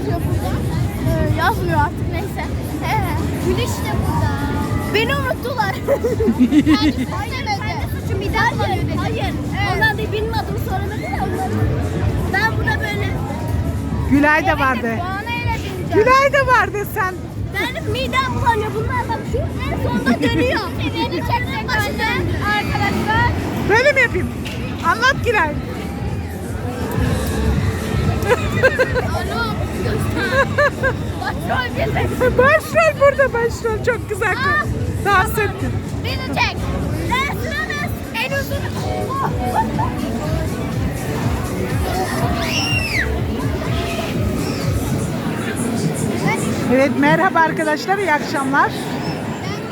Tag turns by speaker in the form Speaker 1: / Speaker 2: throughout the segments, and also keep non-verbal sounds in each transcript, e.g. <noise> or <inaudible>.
Speaker 1: yazıyor burada? Ee, yazmıyor artık neyse. He. Güneş de burada. Beni unuttular. <laughs> hayır, suçum daha Hayır, hayır. Onlar da benim adımı söylemedi de onları. Ben buna böyle...
Speaker 2: Gülay da vardı.
Speaker 1: Bineceğim.
Speaker 2: Gülay da vardı sen.
Speaker 1: Benim midem bulanıyor. Bunlar bak şu en sonda dönüyor. <laughs> Beni çekmek arkadaşlar.
Speaker 2: Böyle mi yapayım? Anlat Gülay.
Speaker 1: Başrol
Speaker 2: burada başrol. Çok güzel.
Speaker 1: Ah,
Speaker 2: Dans ettin.
Speaker 1: Beni çek. En uzun.
Speaker 2: Evet merhaba arkadaşlar iyi akşamlar.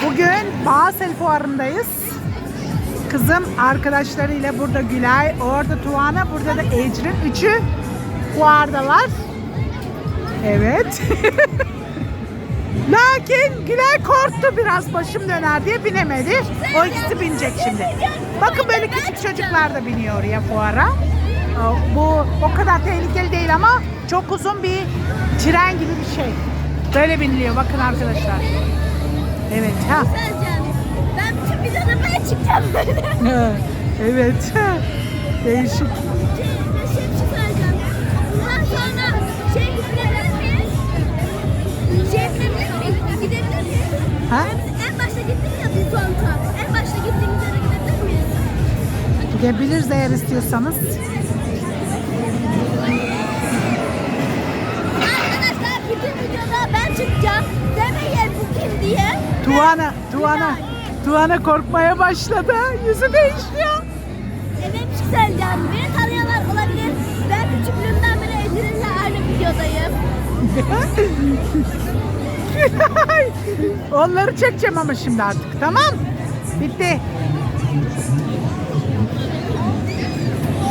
Speaker 2: Bugün Basel fuarındayız. Kızım arkadaşlarıyla burada Gülay, orada Tuana, burada da Ecrin. Üçü fuardalar. Evet. <laughs> Lakin Gülay korktu biraz başım döner diye binemedi. O ikisi binecek şimdi. Bakın böyle küçük çocuklar da biniyor ya fuara. Bu o kadar tehlikeli değil ama çok uzun bir tren gibi bir şey. Böyle biniliyor bakın arkadaşlar. Evet ha.
Speaker 1: Ben bütün bir arabaya çıkacağım böyle. <laughs>
Speaker 2: evet. Değişik. Ha?
Speaker 1: En, başta gittik ya biz zonta. En başta gittiğimiz yere gidebilir miyiz?
Speaker 2: Gidebiliriz eğer istiyorsanız.
Speaker 1: Arkadaşlar bütün videoda ben çıkacağım. Demeyin bu kim diye.
Speaker 2: Tuana, Tuana, Tuana korkmaya başladı. Yüzü değişiyor.
Speaker 1: Evet Sercan. Beni tanıyanlar olabilir. Ben küçüklüğümden beri Ecrin'le aynı videodayım. <laughs> <laughs>
Speaker 2: Onları çekeceğim ama şimdi artık. Tamam? Bitti.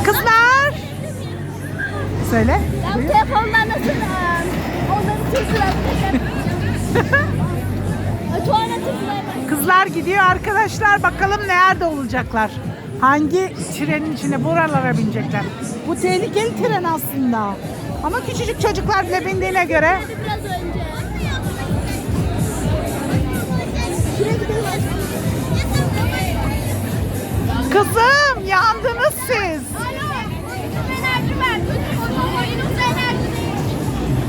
Speaker 2: Kızlar. Söyle.
Speaker 1: Ben bu telefondan nasıl um, onları tuzlayabilirim? <laughs> Tuvalet tuzlayabilirim.
Speaker 2: Kızlar gidiyor arkadaşlar. Bakalım nerede olacaklar. Hangi trenin içine buralara binecekler. Bu tehlikeli tren aslında. Ama küçücük çocuklar bile bindiğine göre
Speaker 1: Biraz
Speaker 2: Kızım yandınız siz.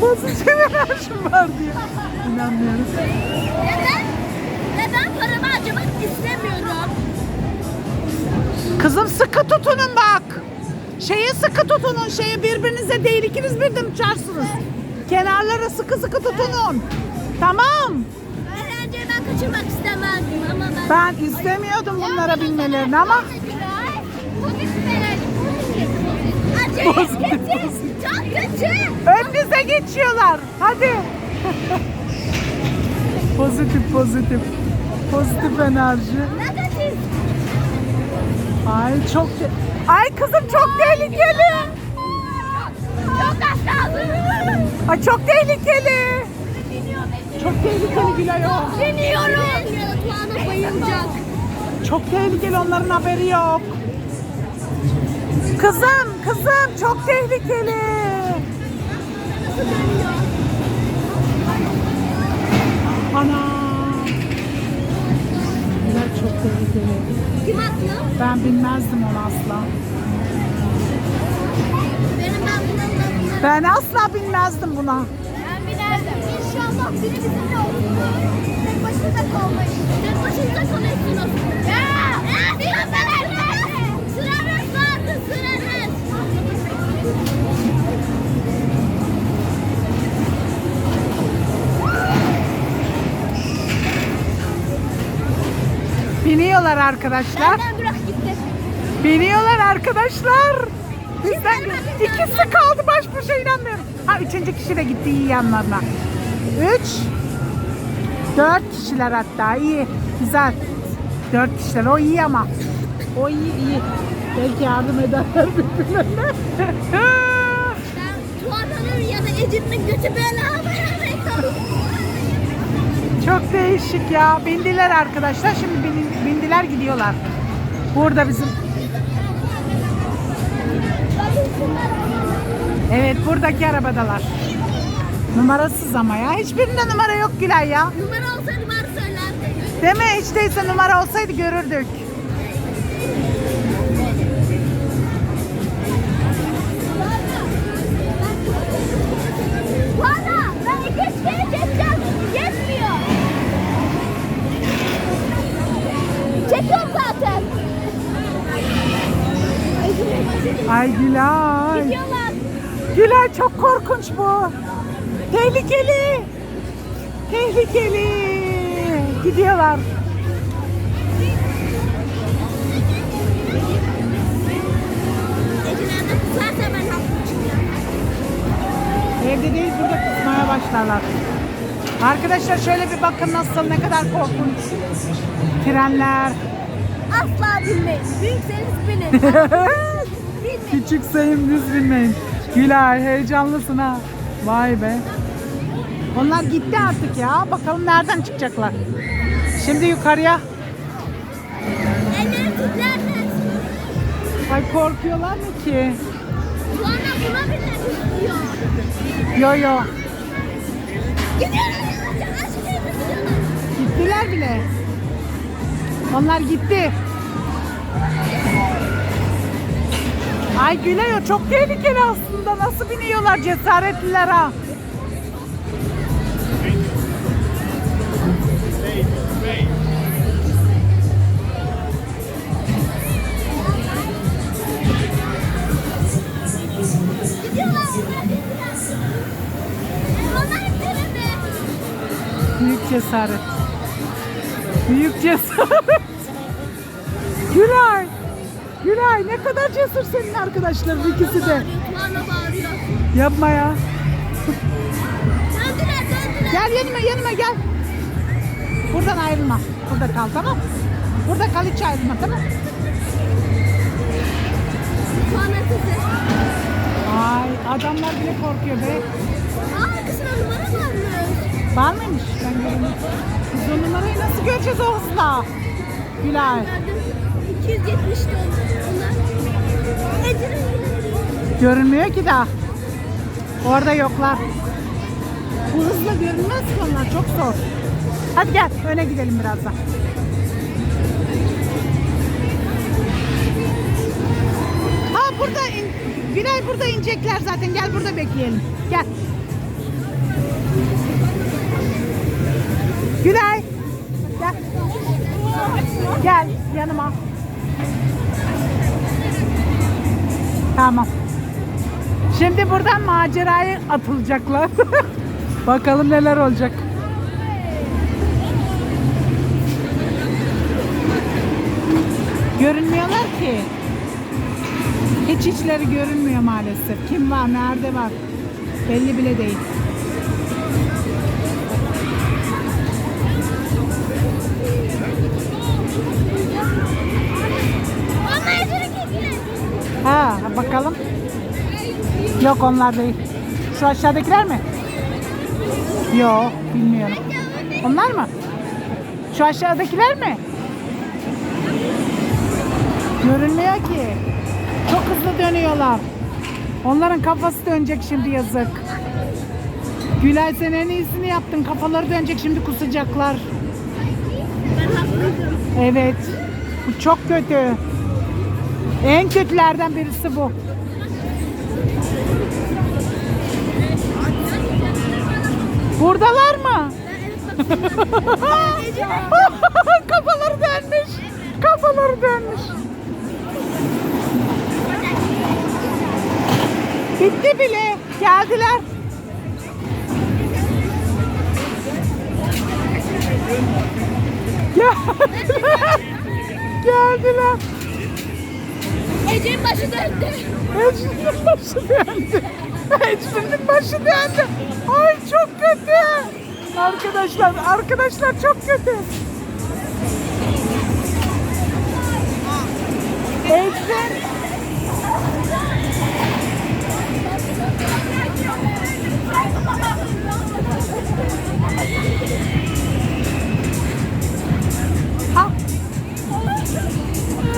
Speaker 2: Pozitif enerjim var diye. İnanmıyorum.
Speaker 1: Neden? Neden paramı harcamak istemiyorum?
Speaker 2: Kızım sıkı tutunun bak. Şeyi sıkı tutunun. Şeyi birbirinize değil. ikiniz birden uçarsınız. Kenarlara sıkı sıkı tutunun. Tamam.
Speaker 1: Eğlenceyi ben kaçırmak istemezdim ama ben...
Speaker 2: Ben istemiyordum bunlara binmelerini ama
Speaker 1: Pozitif, kötü. Çok kötü.
Speaker 2: önünüze geçiyorlar. Hadi. pozitif pozitif. Pozitif enerji.
Speaker 1: Negatif.
Speaker 2: Ay çok Ay kızım çok tehlikeli.
Speaker 1: Çok az kaldı.
Speaker 2: Ay çok tehlikeli. Çok tehlikeli Gülay o.
Speaker 1: Deniyorum.
Speaker 2: Çok tehlikeli onların haberi yok. Kızım, kızım çok tehlikeli. Ana. Bunlar çok tehlikeli.
Speaker 1: Kim haklı?
Speaker 2: Ben bilmezdim onu asla.
Speaker 1: Benim ben da
Speaker 2: Ben asla bilmezdim buna.
Speaker 1: Ben binerdim. İnşallah biri bizimle olur. Tek başınıza kalmayın. Tek başınıza kalıyorsunuz. Ya! Ya!
Speaker 2: Biniyorlar arkadaşlar. Biniyorlar arkadaşlar. Bizden ikisi kaldı baş başa inanmıyorum. Ha üçüncü kişi de gitti iyi yanlarına. Üç. Dört kişiler hatta iyi. Güzel. Dört kişiler o iyi ama. O iyi iyi. Belki yardım ederler <laughs> birbirlerine.
Speaker 1: Ben Tuana'nın ya da Ece'nin götü böyle
Speaker 2: Çok değişik ya. Bindiler arkadaşlar. Şimdi bin- bindiler gidiyorlar. Burada bizim. Evet buradaki arabadalar. Numarasız ama ya. Hiçbirinde numara yok Gülay ya.
Speaker 1: Numara olsaydı bana söylerdi.
Speaker 2: Değil mi? Hiç değilse numara olsaydı görürdük. Tehlikeli. Tehlikeli. Gidiyorlar. Evde değil burada kısmaya başlarlar. Arkadaşlar şöyle bir bakın nasıl ne kadar korkunç. Trenler.
Speaker 1: Asla bilmeyin. Büyükseniz binin. <laughs> Bilmeyin.
Speaker 2: Küçük sayım düz bilmeyin. Gülay heyecanlısın ha. Vay be. Onlar gitti artık ya. Bakalım nereden çıkacaklar. Şimdi yukarıya. Ay korkuyorlar mı ki? Yo yo. Gittiler bile. Onlar gitti. Ay Gülay çok tehlikeli aslında. Nasıl biniyorlar cesaretliler ha. Büyük cesaret. Büyük cesaret. Gülay. Gülay ne kadar cesur senin arkadaşların ikisi de. Yapma ya.
Speaker 1: Döndüler döndüler.
Speaker 2: Gel yanıma yanıma gel. Buradan ayrılma. Burada kal tamam mı? Burada kal hiç ayrılma tamam mı? Ay adamlar bile korkuyor be.
Speaker 1: Aa arkasına numara varmış.
Speaker 2: Var mıymış? Ben görmedim. Biz o numarayı nasıl göreceğiz o hızla? Gülay.
Speaker 1: Gördüm. 270'te onlar. Ece'nin
Speaker 2: Görünmüyor ki daha. Orada yoklar. Bu hızla görünmez ki onlar. Çok zor. Hadi gel öne gidelim birazdan. Ha burada in, Gülay burada inecekler zaten. Gel burada bekleyelim. Gel. Gülay. Gel. Gel yanıma. Tamam. Şimdi buradan maceraya atılacaklar. <laughs> Bakalım neler olacak. Görünmüyorlar ki. Hiç içleri görünmüyor maalesef. Kim var, nerede var? Belli bile değil. Ha, bakalım. Yok onlar değil. Şu aşağıdakiler mi? Yok, bilmiyorum. Onlar mı? Şu aşağıdakiler mi? Görünmüyor ki. Çok hızlı dönüyorlar. Onların kafası dönecek şimdi yazık. Gülay sen en iyisini yaptın. Kafaları dönecek şimdi kusacaklar. Evet. Bu çok kötü. En kötülerden birisi bu. Buradalar mı? <laughs> Kafaları dönmüş. Kafaları dönmüş. Bitti bile. Geldiler. Geldiler. <laughs> Geldiler.
Speaker 1: Ece'nin başı döndü.
Speaker 2: Ecrin'in başı döndü. Ecrin'in başı döndü. Ay çok kötü. Arkadaşlar, arkadaşlar çok kötü.